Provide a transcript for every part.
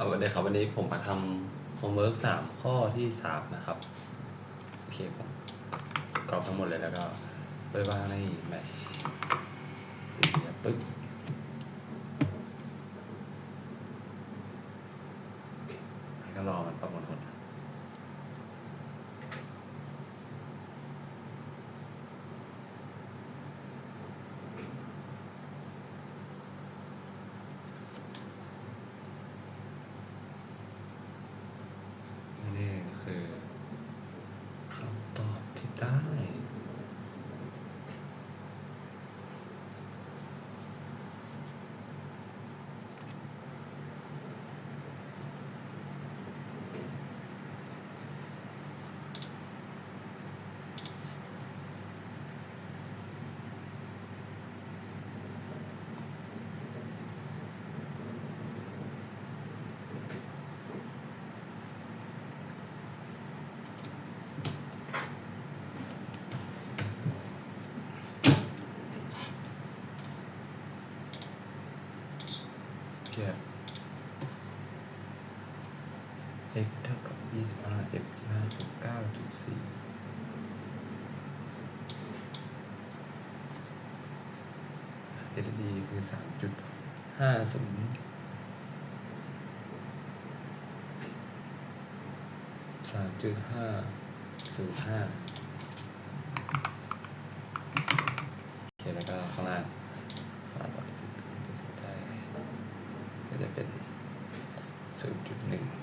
เอาวันนี้ครับวันนี้ผมมาทำโฮมเวิร์กสามข้อที่สามนะครับโอเคผมกรอบทั้งหมดเลยแล้วก็ไปวางในแมชปึ๊บให้ก็รอมันประมวลผล 있다. เอ็กท่ากับยี่สิบห้าเอ็กสิบห้าบวกเก้าจุดสี่เอดีคือสามจุดห้าศูนย์สามจุดห้าศูนย์ห้าโอเคแล้วก็ข้างล่างข้างล่างเราจะจะจะได้ก็จะ เป็น 0.1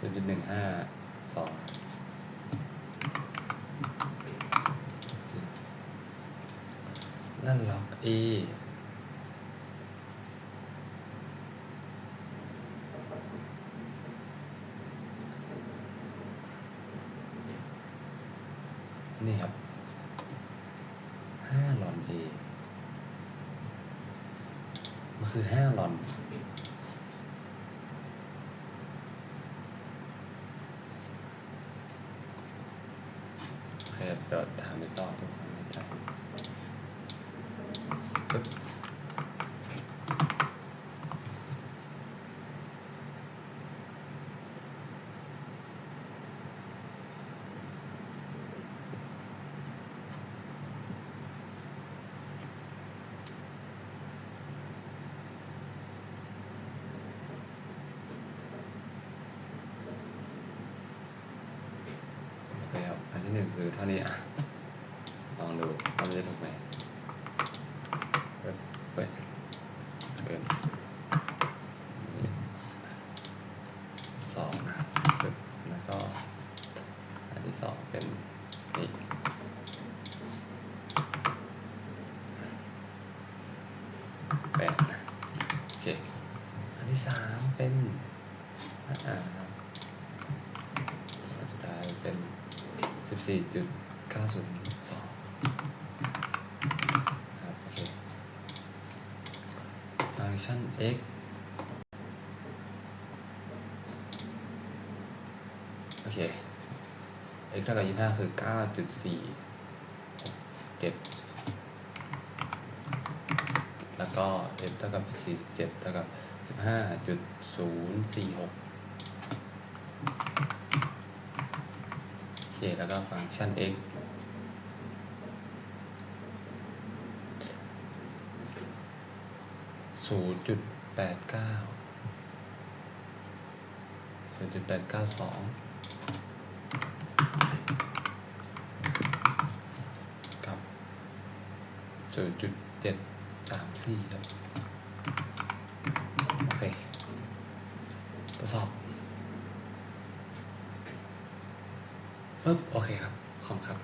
0.152 นั่นล็อก e นี่ครับห้าลอน a มัน คือห้าลอน โอเคเดี๋ยวถามไปต่อทุกคนนะจ๊ะปึ๊บโอเคครับ อันที่ หนึ่งคือเท่านี้อะลองดูว่ามันจะถูกไหมเปิดเปิดเปินสองปึ๊บแล้วก็อันที่สองเป็นนี่แปดโอเคอันที่สามเป็นอ่า สี่จุดเก้าศูนย์สองครับโอเคฟังก์ชัน x โอเค x เท่ากับยี่ห้าคือเก้าจุดสี่เจ็ดแล้วก็ f เท่ากับ47เท่ากับ 15.046 แล้วก็ฟังก์ชัน x ศูนย์จุดแปดเก้าศูนย์จุดแปดเก้าสองกับศูนย์จุดเจ็ดสามสี่ครับ โอเคทดสอบ ปุ๊บโอเคครับขอบคุณครับ